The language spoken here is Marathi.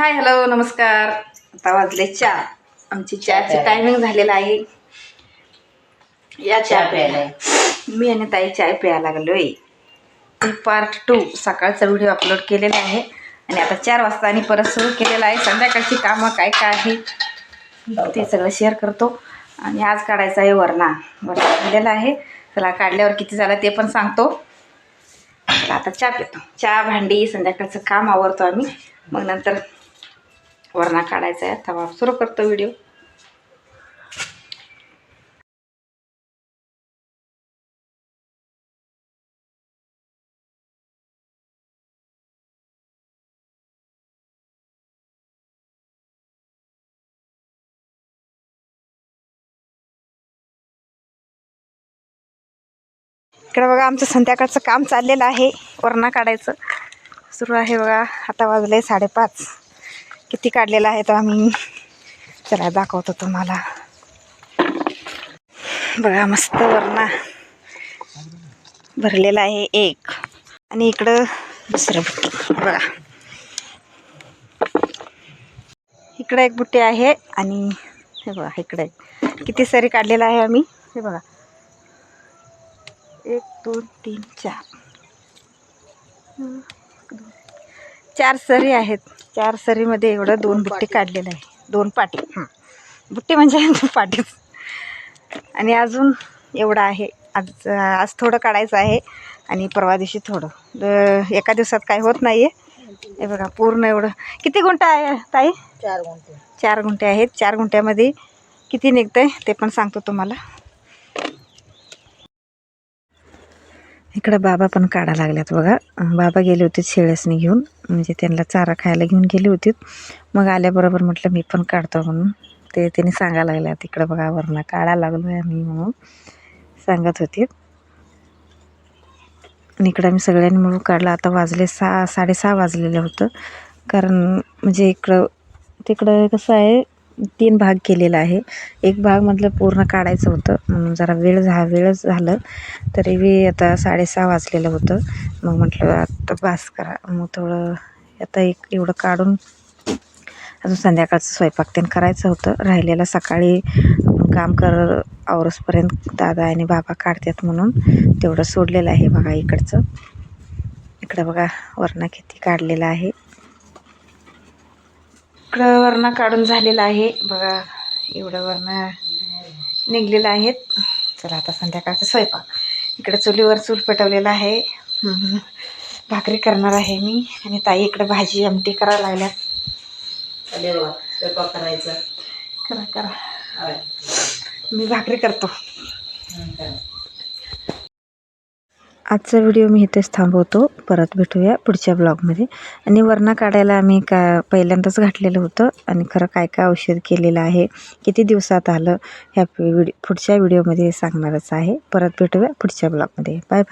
हाय हॅलो नमस्कार. आता वाजले चार. आमची चहाची टायमिंग झालेला आहे. या चहा प्यायला मी आणि ताई चाय प्यायला लागलोय. पार्ट टू सकाळचा व्हिडिओ अपलोड केलेला आहे. आणि आता चार वाजता आणि परत सुरू केलेला आहे. संध्याकाळची कामं काय काय आहे ते सगळं शेअर करतो. आणि आज काढायचा आहे वरणा. वरणा काढलेला आहे. त्याला काढल्यावर किती झालं ते पण सांगतो. आता चहा पितो. चहा भांडी संध्याकाळचं काम आवरतो आम्ही. मग नंतर वरणा काढायचा आहे. तवा सुरू करतो व्हिडिओ इकडे बघा आमचं संध्याकाळचं काम चाललेलं आहे. वरणा काढायचं. सुरू आहे बघा आता वाजले साडेपाच. किती काढलेलं आहे तर आम्ही चला दाखवतो तुम्हाला. बघा मस्त वरणा भरलेला आहे एक. आणि इकडं दुसरं बुट्टी. बघा. इकडं एक बुट्टी आहे आणि हे बघा इकडे किती सरी काढलेला आहे आम्ही? हे बघा. एक दोन तीन चार. दोन. चार सरी आहेत. चार सरीमध्ये एवढं दोन बुट्टी काढलेलं आहे. दोन पाटी. हं. बुट्टी म्हणजे पाटीच. आणि अजून एवढं आहे. आज आज थोडं काढायचं आहे आणि परवा दिवशी थोडं. एका दिवसात काय होत नाही आहे हे बघा पूर्ण एवढं. किती गुंठा आहे ताई? चार गुंठे. चार गुंठे आहेत. चार गुंठ्यामध्ये किती निघतंय ते पण सांगतो तुम्हाला. इकडं बाबा पण काढा लागल्यात बघा. बाबा गेले होते शेळ्यासनी घेऊन. म्हणजे त्यांना चारा खायला घेऊन गेले होते. मग आल्याबरोबर म्हटलं मी पण काढतो म्हणून. ते त्यांनी सांगायला लागल्या तिकडं बघा वरनं काढा लागलो आहे आम्ही म्हणून. सांगत होते. आणि इकडं आम्ही सगळ्यांनी मिळून काढलं. आता वाजले सहा साडेसहा वाजलेलं होतं. कारण म्हणजे इकडं तिकडं कसं आहे तीन भाग केलेला आहे. एक भाग म्हटलं पूर्ण काढायचं होतं. म्हणून जरा वेळ झा वेळच झालं तरी बी आता साडेसहा वाजलेलं होतं. मग म्हटलं आता बास करा. मग थोडं आता एक एवढं काढून अजून संध्याकाळचं स्वयंपाक त्यानं करायचं होतं. राहिलेलं सकाळी काम कर आवरसपर्यंत दादा आणि बाबा काढतात म्हणून तेवढं सोडलेलं आहे बघा इकडचं. इकडं बघा वरणा किती काढलेलं आहे. इकडं वरणा काढून झालेला आहे. बघा एवढं वरणा निघलेलं आहेत. चला आता संध्याकाळचा स्वयंपाक. इकडे चुलीवर चूल पेटवलेला आहे. भाकरी करणार आहे मी. आणि ताई इकडे भाजी आमटी करायला वा स्वयंपाक करायचा. करा करा. मी भाकरी करतो. करा. आजचा व्हिडिओ मी इथेच थांबवतो. परत भेटूया पुढच्या ब्लॉगमध्ये आणि वरणा काढायला आम्ही का पहिल्यांदाच घातलेलं होतं आणि खरं काय काय औषध केलेलं आहे किती दिवसात आलं ह्या व्हिडिओ पुढच्या व्हिडिओमध्ये सांगणारच आहे. परत भेटूया पुढच्या ब्लॉगमध्ये बाय बाय